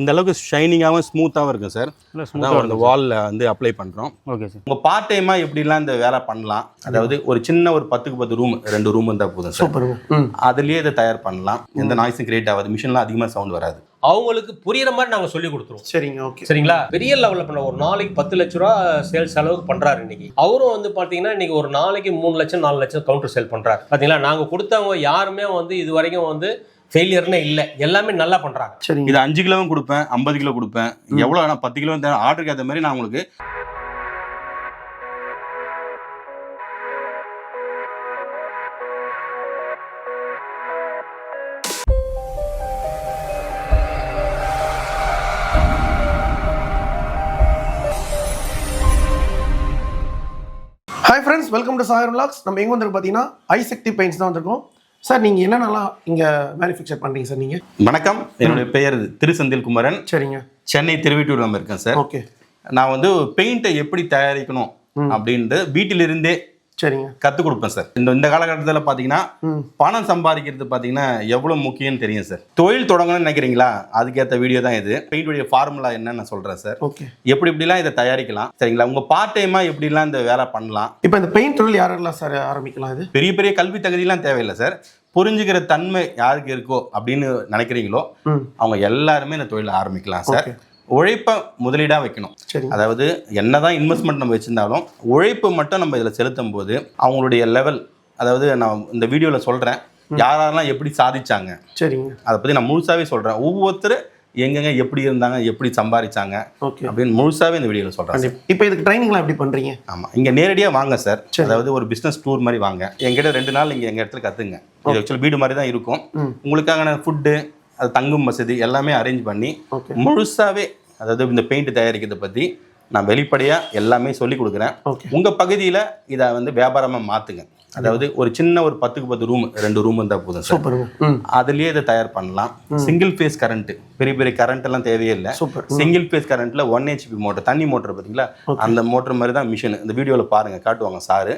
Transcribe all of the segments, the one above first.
இந்த அளவுக்கு ஷைனிங்காகவும் ஸ்மூத்தாகவும் இருக்கும் சார். அதான் அந்த வாலில் வந்து அப்ளை பண்ணுறோம் ஓகே சார் உங்கள் பார்ட் டைமாக எப்படிலாம் இந்த வேலை பண்ணலாம்? அதாவது ஒரு சின்ன ஒரு பத்துக்கு பத்து ரூம் ரெண்டு ரூம் இருந்தால் போதும் சார். அதுலேயே இதை தயார் பண்ணலாம். எந்த நாய்ஸும் கிரியேட் ஆகாது. மிஷின்லாம் அதிகமாக சவுண்ட் வராது. அவங்களுக்கு புரியுற மாதிரி நாங்க சொல்லி கொடுத்துருவோம். சரிங்க ஓகே சரிங்களா? பெரிய லெவல்ல பண்ண ஒரு நாளைக்கு பத்து லட்ச ரூபா சேல்ஸ் அளவுக்கு பண்றாரு இன்னைக்கு. அவரும் வந்து பாத்தீங்கன்னா இன்னைக்கு ஒரு நாளைக்கு மூணு லட்சம் நாலு லட்சம் கவுண்டர் சேல் பண்றாரு. பாத்தீங்களா? நாங்க கொடுத்தவங்க யாருமே வந்து இது வரைக்கும் வந்து ஃபெயிலியர்னே இல்லை. எல்லாமே நல்லா பண்றாங்க. சரிங்க. இது அஞ்சு கிலோவும் கொடுப்பேன் ஐம்பது கிலோ கொடுப்பேன். எவ்வளோ வேணா பத்து கிலோ ஆர்டருக்கு ஏற்ற மாதிரி நான் உங்களுக்கு hi friends welcome to Sagar vlogs நம்ம எங்கே வந்திருக்கு பார்த்தீங்கன்னா ஐ சக்தி பெயிண்ட்ஸ் தான் வந்திருக்கோம். சார் நீங்கள் என்னென்னலாம் இங்கே மேனுஃபேக்சர் பண்ணுறீங்க சார் நீங்கள் வணக்கம். என்னுடைய பெயர் திரு செந்தில் குமரன் சரிங்க. சென்னை திருவிட்டூர் நம்ம இருக்கேன் சார். ஓகே. நான் வந்து பெயிண்ட்டை எப்படி தயாரிக்கணும் அப்படின்ட்டு வீட்டிலிருந்தே சரிங்க. கற்றுக் கொடுப்பேன் சார் இந்த இந்த காலகட்டத்தில் பார்த்தீங்கன்னா பணம் சம்பாதிக்கிறது பார்த்தீங்கன்னா எவ்வளோ முக்கியம்னு தெரியும் சார் தொழில் தொடங்கணும்னு நினைக்கிறீங்களா? அதுக்கேற்ற வீடியோ தான் இது. பெயிண்டுடைய ஃபார்முலா என்னன்னு நான் சொல்கிறேன் சார் ஓகே எப்படி எப்படிலாம் இதை தயாரிக்கலாம் சரிங்களா? உங்கள் பார்ட் டைமாக எப்படிலாம் இந்த வேலை பண்ணலாம்? இப்போ இந்த பெயிண்ட் தொழில் யாரெல்லாம் சார் ஆரம்பிக்கலாம் இது? பெரிய பெரிய கல்வி தகுதியெல்லாம் தேவையில்லை சார் புரிஞ்சுக்கிற தன்மை யாருக்கு இருக்கோ அப்படின்னு நினைக்கிறீங்களோ அவங்க எல்லாருமே இந்த தொழிலை ஆரம்பிக்கலாம் சார் உழைப்பை முதலீடாக வைக்கணும். அதாவது என்னதான் இன்வெஸ்ட்மெண்ட் நம்ம வச்சிருந்தாலும் உழைப்பு மட்டும் நம்ம இதில் செலுத்தும் போது அவங்களுடைய லெவல் அதாவது நான் இந்த வீடியோவில் சொல்கிறேன் யாரெல்லாம் எப்படி சாதிச்சாங்க சரிங்க. அதை பற்றி நான் முழுசாவே சொல்கிறேன் ஒவ்வொருத்தர் எங்கெங்க எப்படி இருந்தாங்க எப்படி சம்பாதிச்சாங்க அப்படின்னு முழுசாவே இந்த வீடியோவில் சொல்கிறேன் இப்போ இதுக்கு ட்ரைனிங்லாம் எப்படி பண்ணுறீங்க ஆமாம் இங்கே நேரடியாக வாங்க சார். அதாவது ஒரு பிஸ்னஸ் டூர் மாதிரி வாங்க. எங்கிட்ட ரெண்டு நாள் இங்கே எங்கள் இடத்துல கற்றுங்க இது ஆக்சுவலி வீடு மாதிரி தான் இருக்கும். உங்களுக்கான ஃபுட்டு அது தங்கும் வசதி எல்லாமே அரேஞ்ச் பண்ணி முழுசாவே அதாவது இந்த பெயிண்ட் தயாரிக்கிறதை பற்றி நான் வெளிப்படையாக எல்லாமே சொல்லி கொடுக்குறேன். உங்கள் பகுதியில் இதை வந்து வியாபாரமாக மாற்றுங்க அதாவது ஒரு சின்ன ஒரு பத்துக்கு பத்து ரூம் ரெண்டு ரூம் இருந்தால் போதும் ம். அதுலேயே இதை தயார் பண்ணலாம். சிங்கிள் ஃபேஸ் கரண்ட் பெரிய பெரிய கரண்ட் எல்லாம் தேவையே இல்லை. சூப்பர். சிங்கிள் ஃபேஸ் கரண்ட்ல ஒன் ஹெச்பி மோட்டர் தண்ணி மோட்டர் பார்த்தீங்களா அந்த மோட்டர் மாதிரி தான் மிஷின் இந்த வீடியோவில் பாருங்க காட்டுவாங்க சாரு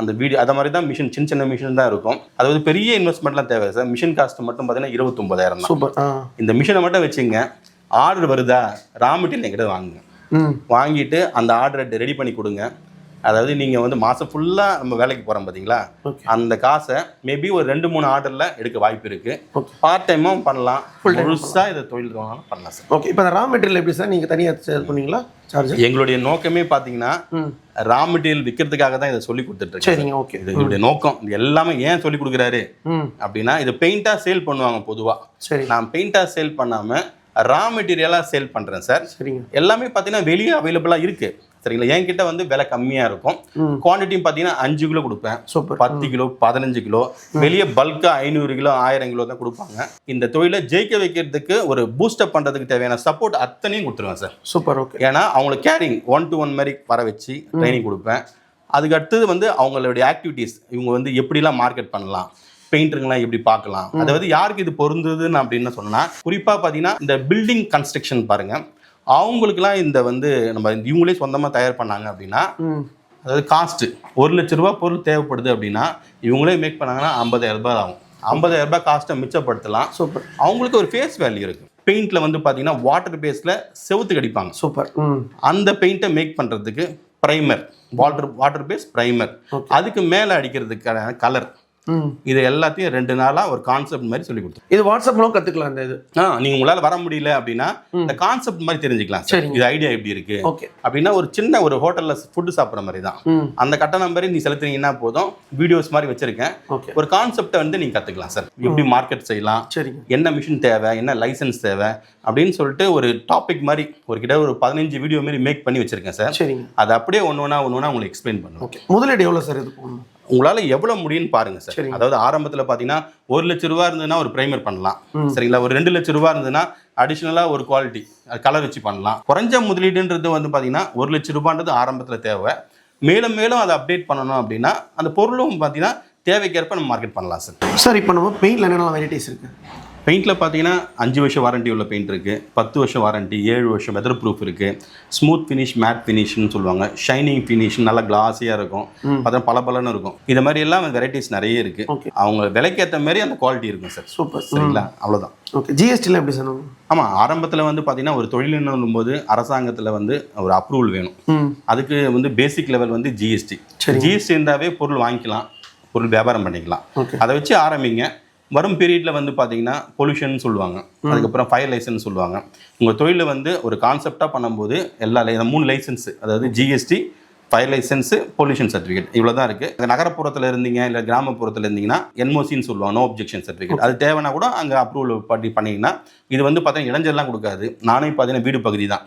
அந்த வீடியோ அதை மாதிரி தான் மிஷின் சின்ன சின்ன மிஷின் தான் இருக்கும். அதாவது பெரிய இன்வெஸ்ட்மெண்ட்லாம் தேவை சார் மிஷின் காஸ்ட் மட்டும் பார்த்தீங்கன்னா இருபத்தொம்பதாயிரம் தான். சூப்பர் இந்த மிஷினை மட்டும் வச்சுங்க. ஆர்டர் வருதா? ரா மெட்டீரியல் எங்கிட்ட வாங்குங்க. வாங்கிட்டு அந்த ஆர்டரை ரெடி பண்ணி கொடுங்க. அதாவது நீங்கள் வந்து மாதம் ஃபுல்லாக நம்ம வேலைக்கு போகிறோம் பார்த்தீங்களா அந்த காசை மேபி ஒரு ரெண்டு மூணு ஆர்டரில் எடுக்க வாய்ப்பு இருக்குது பார்ட் டைமும் பண்ணலாம். முழுசாக இதை தொழில் பண்ணலாம் சார். ஓகே இப்போ ரா மெட்டீரியல் எப்படி சார்? நீங்கள் தனியாக சேல் பண்ணீங்களா சார்ஜ் எங்களுடைய நோக்கமே பார்த்தீங்கன்னா ரா மெட்டீரியல் விற்கிறதுக்காக தான் இதை சொல்லி கொடுத்துட்டு இருக்கேன் சரிங்க ஓகே. இது இதோடைய நோக்கம். இது எல்லாமே ஏன் சொல்லி கொடுக்குறாரு? அப்படின்னா இது பெயிண்டாக சேல் பண்ணுவாங்க பொதுவாக சரி. நான் பெயிண்டாக சேல் பண்ணாமல் ரா மெட்டீரியலாக சேல் பண்ணுறேன் சார். சரிங்க. எல்லாமே பார்த்தீங்கன்னா வெளியே அவைலபிளாக இருக்கு. சரிங்களா? என்கிட்ட வந்து விலை கம்மியாக இருக்கும். குவான்டிட்டியும் பார்த்தீங்கன்னா அஞ்சு கிலோ கொடுப்பேன். சூப்பர். பத்து கிலோ பதினஞ்சு கிலோ வெளியே பல்கா ஐநூறு கிலோ ஆயிரம் கிலோ தான் கொடுப்பாங்க. இந்த தொழிலை ஜெயிக்க வைக்கிறதுக்கு ஒரு பூஸ்டப் பண்ணுறதுக்கு தேவையான சப்போர்ட் அத்தனையும் கொடுத்துருவேன் சார். Super okay. ஏன்னா அவங்கள கேரிங் ஒன் டு ஒன் மாதிரி வர வச்சு ட்ரைனிங் கொடுப்பேன். அதுக்கு அடுத்தது வந்து அவங்களுடைய ஆக்டிவிட்டீஸ் இவங்க வந்து எப்படிலாம் மார்க்கெட் பண்ணலாம். பெயிண்டருங்களாம் எப்படி பார்க்கலாம்? அதாவது யாருக்கு இது பொருந்ததுன்னு அப்படின்னு சொன்னா குறிப்பாக பார்த்தீங்கன்னா இந்த பில்டிங் கன்ஸ்ட்ரக்ஷன் பாருங்க. அவங்களுக்குலாம் இந்த வந்து நம்ம இவங்களே சொந்தமாக தயார் பண்ணாங்க அப்படின்னா அதாவது காஸ்ட்டு ஒரு லட்ச ரூபா பொருள் தேவைப்படுது அப்படின்னா இவங்களே மேக் பண்ணாங்கன்னா ஐம்பதாயிரம் ரூபாய் ஆகும். ஐம்பதாயிரம் ரூபாய் காஸ்ட்டை மிச்சப்படுத்தலாம். சூப்பர். அவங்களுக்கு ஒரு ஃபேஸ் வேல்யூ இருக்கு. பெயிண்ட்ல வந்து பார்த்தீங்கன்னா வாட்டர் பேஸில் செவுத்துக்கு அடிப்பாங்க. சூப்பர். அந்த பெயிண்ட்டை மேக் பண்ணுறதுக்கு primer water water base primer. அதுக்கு மேலே அடிக்கிறதுக்கான கலர் இது எல்லாத்தையும் ரெண்டு நாளாக ஒரு கான்செப்ட் மாதிரி சொல்லி கொடுத்தோம். இது வாட்ஸ்அப் மூலம் கற்றுக்கலாம் இந்த இது. ஆ நீங்கள் உங்களால் வர முடியல அப்படின்னா இந்த கான்செப்ட் மாதிரி தெரிஞ்சுக்கலாம் சார். இது ஐடியா எப்படி இருக்கு. ஓகே. அப்படின்னா ஒரு சின்ன ஒரு ஹோட்டலில் ஃபுட்டு சாப்பிட்ற மாதிரி தான். அந்த கட்ட நம்பரை நீ செலுத்துனீங்கன்னா போதும். வீடியோஸ் மாதிரி வச்சிருக்கேன். ஒரு கான்செப்டை வந்து நீங்கள் கற்றுக்கலாம் சார். எப்படி மார்க்கெட் செய்யலாம். சரிங்க. என்ன மிஷின் தேவை என்ன லைசன்ஸ் தேவை அப்படின்னு சொல்லிட்டு ஒரு டாபிக் மாதிரி ஒரு கிட்ட ஒரு பதினஞ்சு வீடியோ மாதிரி மேக் பண்ணி வச்சிருக்கேன் சார். சரிங்க. அதை அப்படியே ஒன்று ஒன்றா ஒன்று ஒன்றா உங்களுக்கு எக்ஸ்பிளைன் பண்ணுவோம் முதலீடு எவ்வளோ சார் இது உங்களால் எவ்வளோ முடியும்னு பாருங்க சார். அதாவது ஆரம்பத்தில் பார்த்தீங்கன்னா ஒரு லட்ச ரூபா இருந்ததுன்னா ஒரு ப்ரைமர் பண்ணலாம். சரிங்களா? ஒரு ரெண்டு லட்ச ரூபா இருந்ததுன்னா அடிஷ்னலாக ஒரு குவாலிட்டி கலர் வச்சு பண்ணலாம். குறைஞ்ச முதலீடுன்றது வந்து பார்த்தீங்கன்னா ஒரு லட்ச ரூபான்றது ஆரம்பத்தில் தேவை. மேலும் மேலும் அதை அப்டேட் பண்ணணும் அப்படின்னா அந்த பொருளும் பார்த்தீங்கன்னா தேவைக்கேற்ப நம்ம மார்க்கெட் பண்ணலாம் சார். சார் இப்போ நம்ம பெயிண்டில் என்னென்ன வெரைட்டிஸ் இருக்குது பெயிண்டில் பார்த்தீங்கன்னா அஞ்சு வருஷம் வாரண்டி உள்ள பெயிண்ட் இருக்குது பத்து வருஷம் வாரண்டி ஏழு வருஷம் வெதர் ப்ரூஃப் இருக்குது ஸ்மூத் ஃபினிஷ் மேட் ஃபினிஷ்னு சொல்லுவாங்க. ஷைனிங் ஃபினிஷ் நல்லா கிளாஸியாக இருக்கும். பார்த்தா பல பலன்னு இருக்கும். இது மாதிரி எல்லாம் வெரைட்டிஸ் நிறைய இருக்குது. அவங்க விலைக்கு ஏற்ற மாதிரி அந்த குவாலிட்டி இருக்கும் சார் சூப்பர் சரிங்களா? அவ்வளோதான் ஓகே ஜிஎஸ்டிலாம் எப்படி சார் நம்ம ஆமாம் ஆரம்பத்தில் வந்து பார்த்தீங்கன்னா ஒரு தொழில்னும் போது அரசாங்கத்தில் வந்து ஒரு அப்ரூவல் வேணும். அதுக்கு வந்து பேசிக் லெவல் வந்து ஜிஎஸ்டி ஜிஎஸ்டி இருந்தாவே பொருள் வாங்கிக்கலாம். பொருள் வியாபாரம் பண்ணிக்கலாம். அதை வச்சு ஆரம்பிங்க. வரும் பீரியடில் வந்து பார்த்தீங்கன்னா பொல்யூஷன் சொல்லுவாங்க. அதுக்கப்புறம் ஃபயர் லைசன்ஸ் சொல்லுவாங்க. உங்கள் தொழிலை வந்து ஒரு கான்செப்டாக பண்ணும்போது எல்லா மூணு லைசன்ஸ் அதாவது GST fire licence pollution certificate இவ்வளோ தான் இருக்குது நகரப்புறத்தில் இருந்தீங்க இல்லை கிராமப்புறத்தில் இருந்தீங்கன்னா என்ஓசின்னு சொல்லுவாங்க நோ ஒப்ஜெக்ஷன் சர்டிஃபிகேட் அது தேவைன்னா கூட அங்கே அப்ரூவல் பண்ணி பண்ணிங்கன்னா இது வந்து பார்த்தீங்கன்னா இடைஞ்சல்லாம் கொடுக்காது. நானே பார்த்தீங்கன்னா வீடு பகுதி தான்.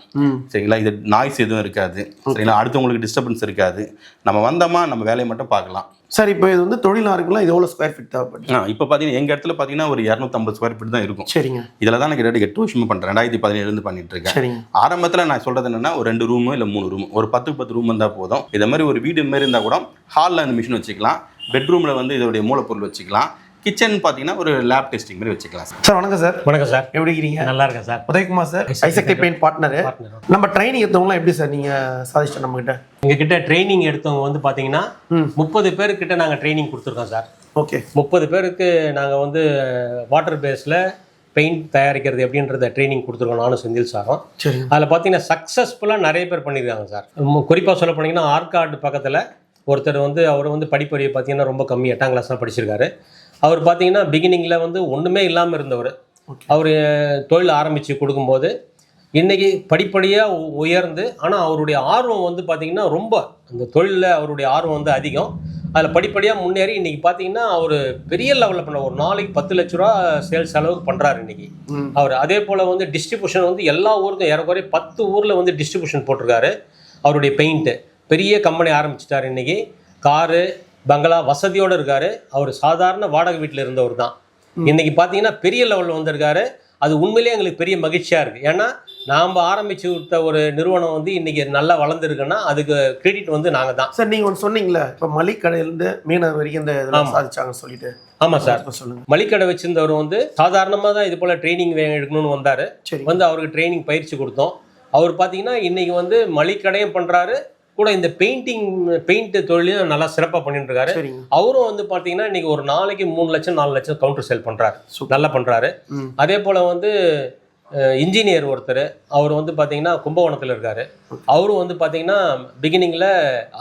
சரிங்களா? இது நாய்ஸ் எதுவும் இருக்காது. சரிங்களா? அடுத்தவங்களுக்கு டிஸ்டர்பன்ஸ் இருக்காது. நம்ம வந்தோமா நம்ம வேலையை மட்டும் பார்க்கலாம். சார் இப்போ இது வந்து தொழிலாக இருக்குல்ல இது எவ்வளோ ஸ்கொயர் ஃபீட் தேவைப்படுது ஆ இப்போ பார்த்தீங்கன்னா எங்கள் இடத்துல பார்த்தீங்கன்னா ஒரு இரநூத்தம்பது ஸ்கொயர் ஃபீட் தான் இருக்கும். சரிங்க. இதில் தான் எனக்கு ரெண்டு எட்டு வருஷமா பண்ணுறேன் ரெண்டாயிரத்தி பதினேழுலேருந்து பண்ணிட்டு இருக்கேன். சரிங்க. ஆரம்பத்தில் நான் சொல்கிறது என்னன்னா ஒரு ரெண்டு ரூமு இல்லை மூணு ரூம் ஒரு பத்துக்கு பத்து ரூம் இருந்தால் போதும். இதை மாதிரி ஒரு வீடு மாதிரி இருந்தால் கூட ஹாலில் அந்த மிஷின் வச்சுக்கலாம். பெட்ரூமில் வந்து இதோடைய மூலப்பொருள் வச்சுக்கலாம். கிச்சன் பார்த்தீங்கன்னா ஒரு லேப் டெஸ்டிங் மாதிரி வச்சுக்கலாம் சார். வணக்கம் சார். வணக்கம் சார். எப்படி இருக்கிறீங்க நல்லா இருக்கேன் sir. Udayakumar sir ஐசக்தி paint partner. நம்ம ட்ரைனிங் எடுத்தவங்களாம் எப்படி சார் நீங்கள் சாதிச்சிட்ட நம்மகிட்ட? எங்ககிட்ட ட்ரைனிங் எடுத்தவங்க வந்து பார்த்தீங்கன்னா. முப்பது பேர்கிட்ட நாங்கள் ட்ரைனிங் கொடுத்துருக்கோம் சார். ஓகே. முப்பது பேருக்கு நாங்கள் வந்து வாட்டர் பேஸில் பெயிண்ட் தயாரிக்கிறது எப்படின்றத ட்ரைனிங் கொடுத்துருக்கோம் நானும் செந்தில் சாரும். அதில் பார்த்தீங்கன்னா சக்ஸஸ்ஃபுல்லாக நிறைய பேர் பண்ணியிருக்காங்க சார். குறிப்பாக சொல்ல போனீங்கன்னா ஆற்காடு பக்கத்தில் ஒருத்தர் வந்து அவர் வந்து படிப்பறிவு பார்த்தீங்கன்னா ரொம்ப கம்மி எட்டாம் கிளாஸ் தான் படிச்சிருக்காரு. அவர் பார்த்தீங்கன்னா பிகினிங்கில் வந்து ஒன்றுமே இல்லாமல் இருந்தவர். அவர் தொழில் ஆரம்பித்து கொடுக்கும்போது இன்னைக்கு படிப்படியாக உயர்ந்து ஆனால் அவருடைய ஆர்வம் வந்து பார்த்தீங்கன்னா ரொம்ப அந்த தொழிலில் அவருடைய ஆர்வம் வந்து அதிகம். அதில் படிப்படியாக முன்னேறி இன்னைக்கு பார்த்தீங்கன்னா அவர் பெரிய லெவலில் பண்ண ஒரு நாளைக்கு பத்து லட்ச ரூபா சேல்ஸ் அளவுக்கு பண்ணுறாரு இன்னைக்கு. ம். அவர் அதே போல் வந்து டிஸ்ட்ரிபியூஷன் வந்து எல்லா ஊருக்கும் ஏறக்குறைய பத்து ஊரில் வந்து டிஸ்ட்ரிபியூஷன் போட்டிருக்காரு. அவருடைய பெயிண்ட்டு பெரிய கம்பெனி ஆரம்பிச்சிட்டாரு இன்னைக்கு. காரு பங்களா வசதியோடு இருக்காரு. அவர் சாதாரண வாடகை வீட்டில் இருந்தவர் தான். இன்னைக்கு பார்த்தீங்கன்னா பெரிய லெவலில் வந்திருக்காரு. அது உண்மையிலேயே எங்களுக்கு பெரிய மகிழ்ச்சியாக இருக்குது ஏன்னா நாம் ஆரம்பிச்சு விட்ட ஒரு நிறுவனம் வந்து இன்னைக்கு நல்லா வளர்ந்துருக்குன்னா அதுக்கு கிரெடிட் வந்து நாங்கள் தான். சார் நீங்கள் ஒன்று சொன்னீங்களே இப்போ மளிகடையிலேருந்து மீனவர் வரைக்கும் இந்த இதெல்லாம். சாதிச்சாங்கன்னு சொல்லிட்டு. ஆமாம் சார். சொல்லுங்க. மளிகடை வச்சிருந்தவர் வந்து சாதாரணமாக தான் இது போல் ட்ரைனிங் எடுக்கணும்னு வந்தார். சரி. வந்து அவருக்கு ட்ரைனிங் பயிற்சி கொடுத்தோம். அவர் பார்த்தீங்கன்னா இன்னைக்கு வந்து மளிகடையும் பண்ணுறாரு கூட இந்த பெயிண்டிங் பெயிண்ட் தொழிலையும் நல்லா சிறப்பாக பண்ணிட்டு இருக்காரு அவரும் வந்து பார்த்தீங்கன்னா இன்னைக்கு ஒரு நாளைக்கு மூணு லட்சம் நாலு லட்சம் கவுண்டர் சேல் பண்ணுறாரு. நல்லா பண்ணுறாரு அதே போல் வந்து இன்ஜினியர் ஒருத்தர் அவர் வந்து பார்த்தீங்கன்னா கும்பகோணத்தில் இருக்காரு. அவரும் வந்து பார்த்தீங்கன்னா பிகினிங்கில்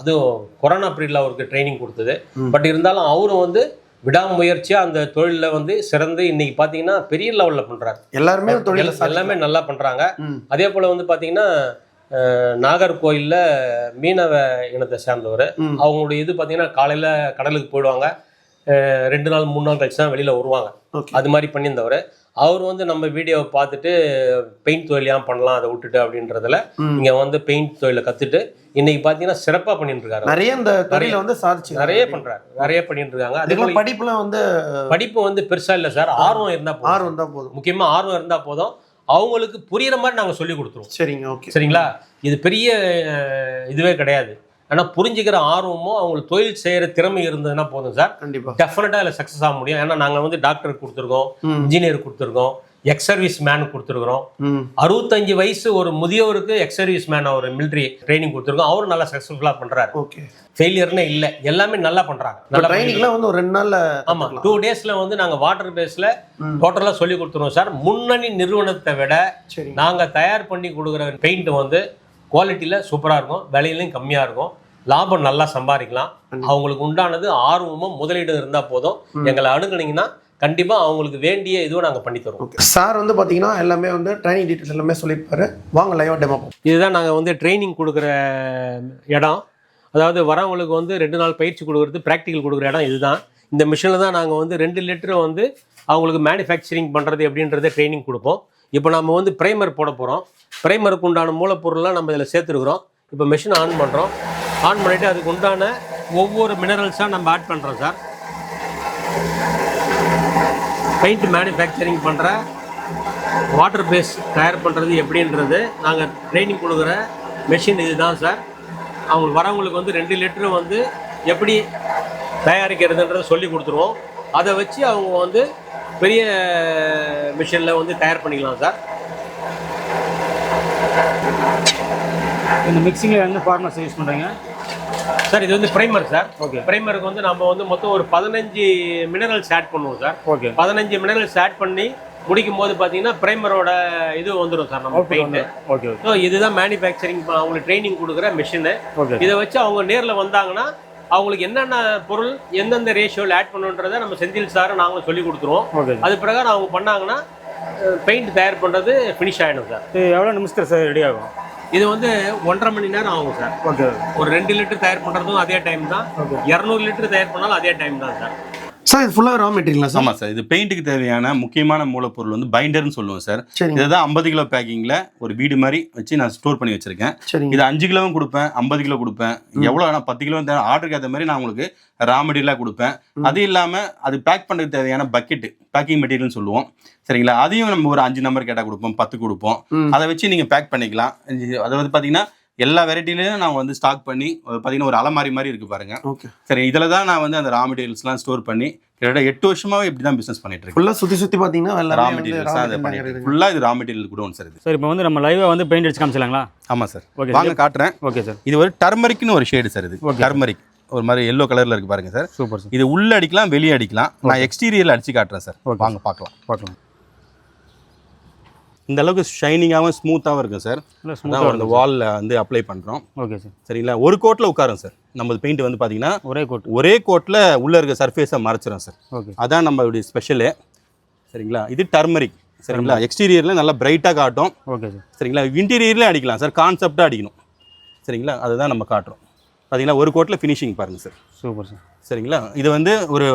அதுவும் கொரோனா பீரியடில் அவருக்கு ட்ரைனிங் கொடுத்தது. பட் இருந்தாலும் அவரும் வந்து விடாமுயற்சியாக அந்த தொழிலில் வந்து சிறந்து இன்னைக்கு பார்த்தீங்கன்னா பெரிய லெவலில் பண்ணுறாரு எல்லாருமே தொழில எல்லாமே நல்லா பண்ணுறாங்க அதே போல் வந்து பார்த்தீங்கன்னா நாகர்கோயிலில் மீனவ இனத்தை சேர்ந்தவர். அவங்களுடைய இது பார்த்தீங்கன்னா காலையில் கடலுக்கு போயிடுவாங்க. ரெண்டு நாள் மூணு நாள் கழிச்சு தான் வெளியில் வருவாங்க. அது மாதிரி பண்ணியிருந்தவர். அவர் வந்து நம்ம வீடியோவை பார்த்துட்டு பெயிண்ட் தொழில் ஏன் பண்ணலாம் அதை விட்டுட்டு அப்படின்றதுல. இங்கே வந்து பெயிண்ட் தொழிலை கற்றுட்டு இன்னைக்கு பார்த்தீங்கன்னா சிறப்பாக பண்ணிட்டு இருக்காரு நிறைய இந்த தொழில வந்து சாதிச்சு நிறைய பண்ணுறாரு நிறைய பண்ணிட்டு இருக்காங்க அதே போல அதுக்கெல்லாம் படிப்புலாம் வந்து படிப்பு வந்து பெருசாக இல்லை சார். ஆர்வம் இருந்தால் போதும். ஆர்வம் தான் போதும். முக்கியமாக ஆர்வம் இருந்தால் போதும். அவங்களுக்கு புரியுற மாதிரி நாங்கள் சொல்லி கொடுத்துருவோம். சரிங்க ஓகே சரிங்களா? இது பெரிய இதுவே கிடையாது. ஆனால் புரிஞ்சுக்கிற ஆர்வமும் அவங்களுக்கு தொழில் செய்கிற திறமை இருந்ததுன்னா போதும் சார். கண்டிப்பா. டெஃபினட்டாக அதில் சக்ஸஸ் ஆக முடியும். ஏன்னா நாங்கள் வந்து டாக்டருக்கு கொடுத்துருக்கோம் இன்ஜினியர் கொடுத்துருக்கோம். எக்ஸ் சர்வீஸ் மேன் கொடுத்துருக்குறோம். அறுபத்தஞ்சு வயசு ஒரு முதியவருக்கு எக்ஸ் சர்வீஸ் மேன் ஒரு மிலிட்ரி ட்ரைனிங் கொடுத்துருக்கோம். அவரும் நல்லா சக்ஸஸ்ஃபுல்லாக பண்ணுறாரு ஓகே ஃபெயிலியர்னே இல்லை. எல்லாமே நல்லா பண்ணுறாங்க நல்லா ட்ரைனிங்லாம் வந்து ஒரு ரெண்டு நாள்ல ஆமாம் டூ டேஸில் வந்து நாங்கள் வாட்டர் பேஸில். டோட்டலாக சொல்லி கொடுத்துருவோம் சார் முன்னணி நிறுவனத்தை விட சரி. நாங்கள் தயார் பண்ணி கொடுக்குற பெயிண்ட் வந்து குவாலிட்டியில் சூப்பராக இருக்கும். விலையிலையும் கம்மியாக இருக்கும். லாபம் நல்லா சம்பாதிக்கலாம். அவங்களுக்கு உண்டானது ஆர்வமும் முதலீடு இருந்தால் போதும். எங்களை அணுகுனீங்கன்னா கண்டிப்பாக அவங்களுக்கு வேண்டிய இதுவும் நாங்கள் பண்ணி தருவோம். சார் வந்து பாத்தீங்கன்னா எல்லாமே வந்து ட்ரைனிங் டீட்டெயில்ஸ் எல்லாமே சொல்லியிருப்பாரு. வாங்க லைவா டெமோ இதுதான் நாங்கள் வந்து ட்ரைனிங் கொடுக்குற இடம். அதாவது வரவங்களுக்கு வந்து ரெண்டு நாள் பயிற்சி கொடுக்குறது ப்ராக்டிக்கல் கொடுக்குற இடம் இதுதான். இந்த மிஷினில் தான் நாங்கள் வந்து ரெண்டு லிட்டர் வந்து அவங்களுக்கு மேனுஃபேக்சரிங் பண்ணுறது எப்படின்றத ட்ரைனிங் கொடுப்போம். இப்போ நம்ம வந்து ப்ரைமர் போட போகிறோம் ப்ரைமருக்கு உண்டான மூலப்பொருள்லாம் நம்ம இதில் சேர்த்துருக்குறோம். இப்போ மிஷின் ஆன் பண்ணுறோம் ஆன் பண்ணிவிட்டு அதுக்கு உண்டான ஒவ்வொரு மினரல்ஸாக நம்ம ஆட் பண்ணுறோம் சார் பெயிண்ட் மேனுஃபேக்சரிங் பண்ணுற வாட்டர் பேஸ் தயார் பண்ணுறது எப்படின்றது நாங்கள் ட்ரைனிங் கொடுக்குற மெஷின் இதுதான் சார் அவங்களுக்கு வரவங்களுக்கு வந்து ரெண்டு லிட்டரு வந்து எப்படி தயாரிக்கிறதுன்றத சொல்லி கொடுத்துருவோம். அதை வச்சு அவங்க வந்து பெரிய மிஷினில் வந்து தயார் பண்ணிக்கலாம் சார் இந்த மிக்சிங்கில் எந்த ஃபார்மஸ் யூஸ் பண்ணுறீங்க சார் இது வந்து ப்ரைமர் சார். Okay. ப்ரைமருக்கு வந்து நம்ம வந்து மொத்தம் ஒரு பதினஞ்சு மினரல்ஸ் ஆட் பண்ணுவோம் சார். ஓகே பதினஞ்சு மினரல்ஸ் ஆட் பண்ணி முடிக்கும் போது பார்த்தீங்கன்னா ப்ரைமரோட இது வந்துடும் சார் நம்ம பெயிண்ட் ஓகே ஓகே ஸோ இதுதான் மேனுஃபேக்சரிங் அவங்களுக்கு ட்ரைனிங் கொடுக்குற மிஷினு ஓகே இதை வச்சு அவங்க நேரில் வந்தாங்கன்னா அவங்களுக்கு என்னென்ன பொருள் எந்தெந்த ரேஷியோவில் ஆட் பண்ணுன்றதை நம்ம செந்தில் சார் நாங்களும் சொல்லி கொடுத்துருவோம். ஓகே அது பிரகாரம் அவங்க பண்ணாங்கன்னா பெயிண்ட் தயார் பண்ணுறது ஃபினிஷ் ஆகிடும் சார். எவ்வளோ நிமிஷத்தில் சார் ரெடி ஆகும்? இது வந்து ஒன்றரை மணி நேரம் ஆகும் சார். ஒரு ரெண்டு லிட்டர் தயார் பண்ணுறதும் அதே டைம் தான். இரநூறு லிட்டர் தயார் பண்ணாலும் அதே டைம் தான் சார். சார் இது ஃபுல்லாக ரா மெட்டீரியலா சார்? ஆமாம் சார் இது பெயிண்ட்டுக்கு தேவையான முக்கியமான மூலப்பொருள் வந்து பைண்டர்னு சொல்லுவோம் சார். சரிங்க. இதுதான் ஐம்பது கிலோ பேக்கிங்கில் ஒரு வீடு மாதிரி வச்சு நான் ஸ்டோர் பண்ணி வச்சிருக்கேன். இது அஞ்சு கிலோவும் கொடுப்பேன் ஐம்பது கிலோ கொடுப்பேன். எவ்வளோ வேணா பத்து கிலோ ஆர்டருக்கு ஏற்ற மாதிரி நான் உங்களுக்கு ரா மெட்டீரியலாக கொடுப்பேன். அது இல்லாமல் அது பேக் பண்ணுறதுக்கு தேவையான பக்கெட்டு பேக்கிங் மெட்டீரியல்னு சொல்லுவோம். சரிங்களா? அதையும் நம்ம ஒரு அஞ்சு நம்பர் கேட்டால் கொடுப்போம் பத்து கொடுப்போம். அதை வச்சு நீங்கள் பேக் பண்ணிக்கலாம். இது- அது வந்து பார்த்தீங்கன்னா எல்லா வெரைட்டிலையும் நான் வந்து ஸ்டாக் பண்ணி பார்த்தீங்கன்னா ஒரு அலமாரி மாதிரி இருக்கு பாருங்க. ஓகே சரி இதில் தான் நான் வந்து அந்த ரா மெட்டீரியல்ஸ்லாம் ஸ்டோர் பண்ணி கிட்டத்தட்ட எட்டு வருஷமாவே இப்படி தான் பிஸ்னஸ் பண்ணிட்டு இருக்கேன். ஃபுல்லாக சுற்றி சுற்றி பார்த்தீங்கன்னா ரா மெட்டீரியல்ஸ் தான் பண்ணிட்டு இருக்குது. ஃபுல்லாக இது ரா மெட்டீரியல் கூட சார் இது. சார் இப்போ வந்து நம்ம லைவாக வந்து பெயிண்ட் அடிச்சு காமிச்சிடலாங்களா? ஆமாம் சார். Okay, வாங்க காட்டுறேன். ஓகே சார் இது ஒரு டர்மரிக்னு ஒரு ஷேடு சார் இது. டர்மரிக் ஒரு மாதிரி எல்லோ கலர்ல இருக்கு பாருங்க சார். சூப்பர் சார் இது உள்ள அடிக்கலாம் வெளியே அடிக்கலாம். நான் எக்ஸ்டீரியர்ல அடிச்சு காட்டுறேன் சார். வாங்க பார்க்கலாம். பார்க்கலாம். இந்த அளவுக்கு ஷைனிங்காகவும் ஸ்மூத்தாகவும் இருக்கும் சார் ஸ்மூத்தாக அந்த வாலில் வந்து அப்ளை பண்ணுறோம் ஓகே சார் சரிங்களா? ஒரு கோட்டில் உட்காரும் சார் நம்ம பெயிண்ட் வந்து பார்த்தீங்கன்னா ஒரே கோட் ஒரே கோட்டில் உள்ள இருக்க சர்ஃபேஸை மறைச்சிரும் சார் ஓகே அதான் நம்மளுடைய ஸ்பெஷலு சரிங்களா? இது டர்மரிக் சரிங்களா? எக்ஸ்டீரியரில் நல்லா பிரைட்டாக காட்டும். ஓகே சார் சரிங்களா? இன்டீரியர்லேயும் அடிக்கலாம் சார் கான்செப்டாக அடிக்கணும். சரிங்களா? அதுதான் நம்ம காட்டுறோம். பார்த்தீங்கன்னா ஒரு கோட்டில் ஃபினிஷிங் பாருங்கள் சார் சூப்பர் சார் சரிங்களா? இது வந்து ஒரு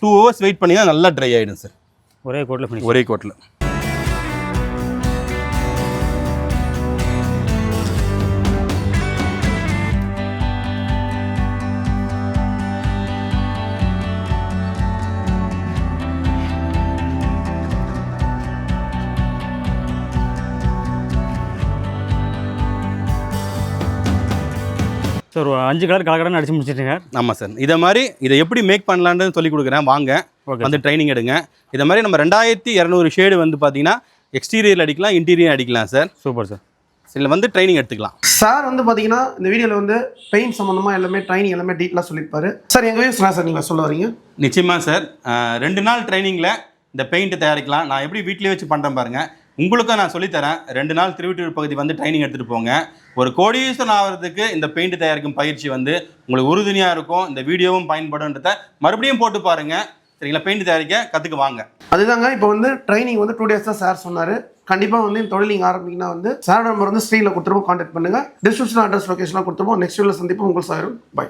டூ ஹவர்ஸ் வெயிட் பண்ணி தான் நல்லா ட்ரை ஆகிடும் சார் ஒரே கோட்டில் ஒரே கோட்டில் சார் ஒரு அஞ்சு கலர் கலக்கடன்னு அடிச்சு முடிச்சிட்டுங்க. ஆமாம் சார். இதை மாதிரி இதை எப்படி மேக் பண்ணலான்னு சொல்லி கொடுக்குறேன். வாங்க. ஓகே வந்து ட்ரைனிங் எடுங்க. இதை மாதிரி நம்ம ரெண்டாயிரத்தி இரநூறு ஷேடு வந்து பார்த்தீங்கன்னா எக்ஸ்டீரியர் அடிக்கலாம் இன்டீரியர் அடிக்கலாம் சார். சூப்பர் சார் இதில் வந்து ட்ரைனிங் எடுத்துக்கலாம். சார் வந்து பார்த்தீங்கன்னா இந்த வீடியோவில் வந்து பெயிண்ட் சம்மந்தமாக எல்லாமே ட்ரைனிங் எல்லாமே டீட்டெயிலாக சொல்லியிருப்பாரு. சார் எங்கள் வியூஸ் சார் நீங்கள் சொல்ல வரீங்க? நிச்சயமாக சார் ரெண்டு நாள் ட்ரைனிங்கில் இந்த பெயிண்ட் தயாரிக்கலாம். நான் எப்படி வீட்லேயே வச்சு பண்ணுறேன் பாருங்க. உங்களுக்கும் நான் சொல்லித்தரேன். ரெண்டு நாள் திருவிட்டூர் பகுதி வந்து ட்ரைனிங் எடுத்துகிட்டு போங்க. ஒரு கோடீஸ்வரன் ஆகிறதுக்கு இந்த பெயிண்ட் தயாரிக்கும் பயிற்சி வந்து உங்களுக்கு உறுதுணையாக இருக்கும். இந்த வீடியோவும் பயன்படுன்றத மறுபடியும் போட்டு பாருங்கள் சரிங்களா? பெயிண்ட் தயாரிக்க கற்றுக்கு வாங்க. அதுதாங்க இப்போ வந்து ட்ரைனிங் வந்து டூ டேஸ் தான் சார் சொன்னார். கண்டிப்பாக வந்து இந்த தொழில் நீங்கள் ஆரம்பிங்கன்னா வந்து சார் நம்பர் வந்து ஸ்க்ரீனில் கொடுத்துருவோம். காண்டாக்ட் பண்ணுங்கள் டிஸ்கிரிப்ஷன் அட்ரஸ் லொக்கேஷனாக கொடுத்துருவோம். நெக்ஸ்ட் வீடியோவில் சந்திப்போம். உங்கள் சார் பை